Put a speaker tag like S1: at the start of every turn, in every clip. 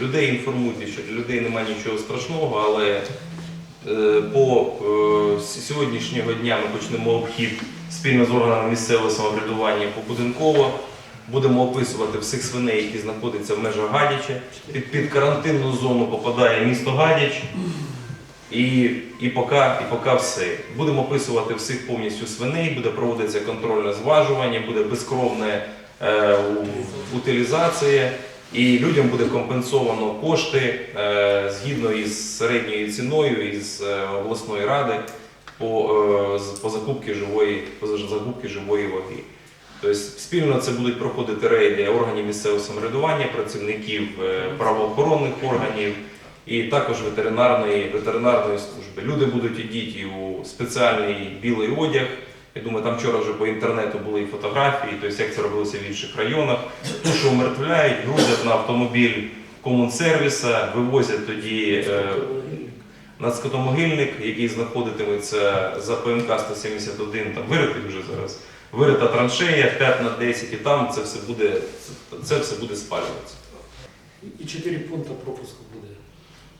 S1: Людей інформуйте, що для людей немає нічого страшного, але е, по е, сьогоднішнього дня ми почнемо обхід спільно з органами місцевого самоврядування побудинково. Будемо описувати всіх свиней, які знаходяться в межах Гадяча. Під, під карантинну зону попадає місто Гадяч. І, і, поки, і поки все. Будемо описувати всіх повністю свиней, буде проводитися контрольне зважування, буде безкровна е, утилізація, і людям буде компенсовано кошти е, згідно із середньою ціною із е, обласної ради по, е, по закупці живої, по закупці живої ваги. Тобто спільно це будуть проходити рейди органів місцевого самоврядування, працівників правоохоронних органів і також ветеринарної, ветеринарної служби. Люди будуть одіти у спеціальний білий одяг. Я думаю, там вчора вже по інтернету були і фотографії, тобто як це робилося в інших районах. Ту, що умертвляють, грузять на автомобіль комунсервіса, вивозять тоді е, на скотомогильник, який знаходитиметься за ПМК 171, там виритий вже зараз. Вирита траншея 5 на 10, і там це все буде, це все буде спалюватися.
S2: І чотири пункти пропуску буде.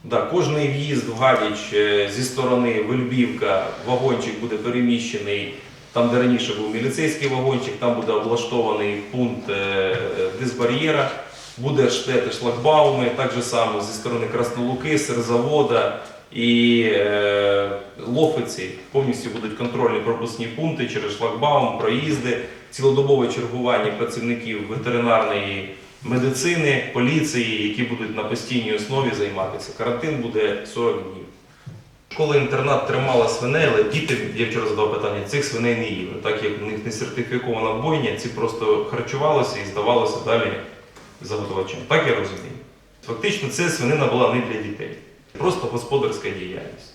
S1: Да, кожний в'їзд в Гадяч е, зі сторони Вельбівка, вагончик буде переміщений там, де раніше був міліцейський вагончик, там буде облаштований пункт е, е, дисбар'єра, буде штети шлагбауми, так же само зі сторони Краснолуки, Сирзавода і е, Лохвиці повністю будуть контрольні пропускні пункти через шлагбаум, проїзди, цілодобове чергування працівників ветеринарної медицини, поліції, які будуть на постійній основі займатися. Карантин буде 40 днів. Школа-інтернат тримала свиней, але діти, я вчора задав питання, цих свиней не їли. Так як у них не сертифікована бойня, ці просто харчувалися і здавалося далі заготувачам. Так я розумію. Фактично, це свинина була не для дітей, просто господарська діяльність.